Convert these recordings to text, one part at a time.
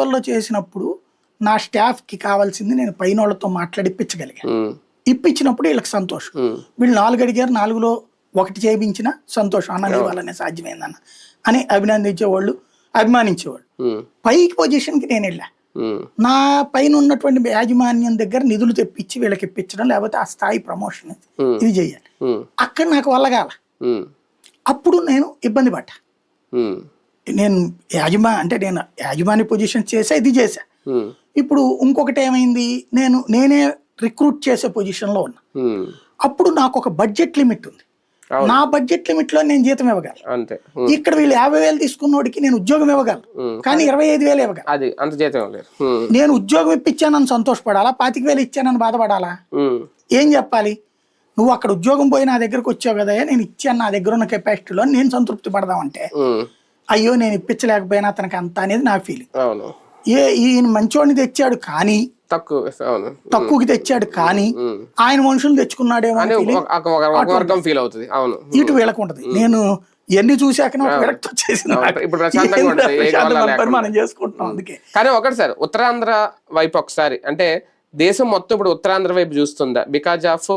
లెవెల్లో చేసినప్పుడు నా స్టాఫ్కి కావాల్సింది నేను పైన వాళ్ళతో మాట్లాడి ఇప్పించగలిగాను ఇప్పించినప్పుడు వీళ్ళకి సంతోషం. వీళ్ళు నాలుగు అడిగారు నాలుగులో ఒకటి చేయించిన సంతోషం. అన్న నీ వల్లనే సాధ్యమైందన్న అని అభినందించేవాళ్ళు అభిమానించేవాళ్ళు. పైకి పొజిషన్కి నేను వెళ్ళా. నా పైన ఉన్నటువంటి యాజమాన్యం దగ్గర నిధులు తెప్పించి వీళ్ళకి ఇప్పించడం లేకపోతే ఆ స్థాయి ప్రమోషన్. ఇది. చేయాలి. అక్కడ నాకు వల్లగాల అప్పుడు నేను ఇబ్బంది పడ్డా. నేను యాజమా అంటే నేను యాజమాన్య పొజిషన్ చేసా ఇది చేశా ఇప్పుడు ఇంకొకటి ఏమైంది? నేను నేనే రిక్రూట్ చేసే పొజిషన్లో ఉన్నా. అప్పుడు నాకు ఒక బడ్జెట్ లిమిట్ ఉంది. నా బడ్జెట్ లిమిట్లో నేను జీతం ఇవ్వగలను. అంతే. ఇక్కడ వీళ్ళు యాభై వేలు తీసుకున్నోడికి నేను ఉద్యోగం ఇవ్వగలను. కానీ ఇరవై ఐదు వేలు ఇవ్వగలను. అది అంత జీతం లేదు ఉమ్, నేను ఉద్యోగం ఇప్పించానని సంతోషపడాలా? పాతిక వేలు ఇచ్చానని బాధపడాలా? ఏం చెప్పాలి? నువ్వు అక్కడ ఉద్యోగం పోయి నా దగ్గరకు వచ్చావు కదా నేను ఇచ్చాను నా దగ్గర ఉన్న కెపాసిటీలో నేను సంతృప్తి పడదామంటే. అయ్యో నేను ఇప్పించలేకపోయినా? అతనికి అంత అనేది నా ఫీలింగ్ అవును. ఏ ఈయన మంచోడిని తెచ్చాడు కానీ తక్కువ అవును. తక్కువకి తెచ్చాడు కానీ. ఆయన మనుషులు తెచ్చుకున్నాడేమో అని feeling వర్గం ఫీల్ అవుతుంది. అవును. ఇటు వీళ్ళకు ఉంటది. నేను ఎన్ని చూశాక నాకు విరక్తి వచ్చేసింది అవును. నాకు. ఇప్పుడు ప్రశాంతంగా ఏందిరా ఉంటుంది. ఏ ప్రశాంతం గోల మన పని లేకుండా. మనం చేసుకుంటున్నాం అందుకే. కానీ ఒకటి సార్ ఉత్తరాంధ్ర వైపు ఒకసారి అంటే దేశం మొత్తం ఇప్పుడు ఉత్తరాంధ్ర వైపు చూస్తుందా? బికాజ్ ఆఫ్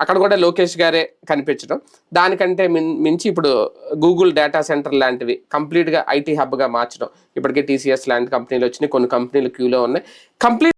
అక్కడ కూడా లోకేష్ గారే కనిపించడం. దానికంటే మిన్- మించి ఇప్పుడు గూగుల్ డేటా సెంటర్ లాంటివి కంప్లీట్గా ఐటీ హబ్గా మార్చడం. ఇప్పటికే టీసీఎస్ లాంటి కంపెనీలు వచ్చినాయి. కొన్ని కంపెనీలు క్యూలో ఉన్నాయి. కంప్లీట్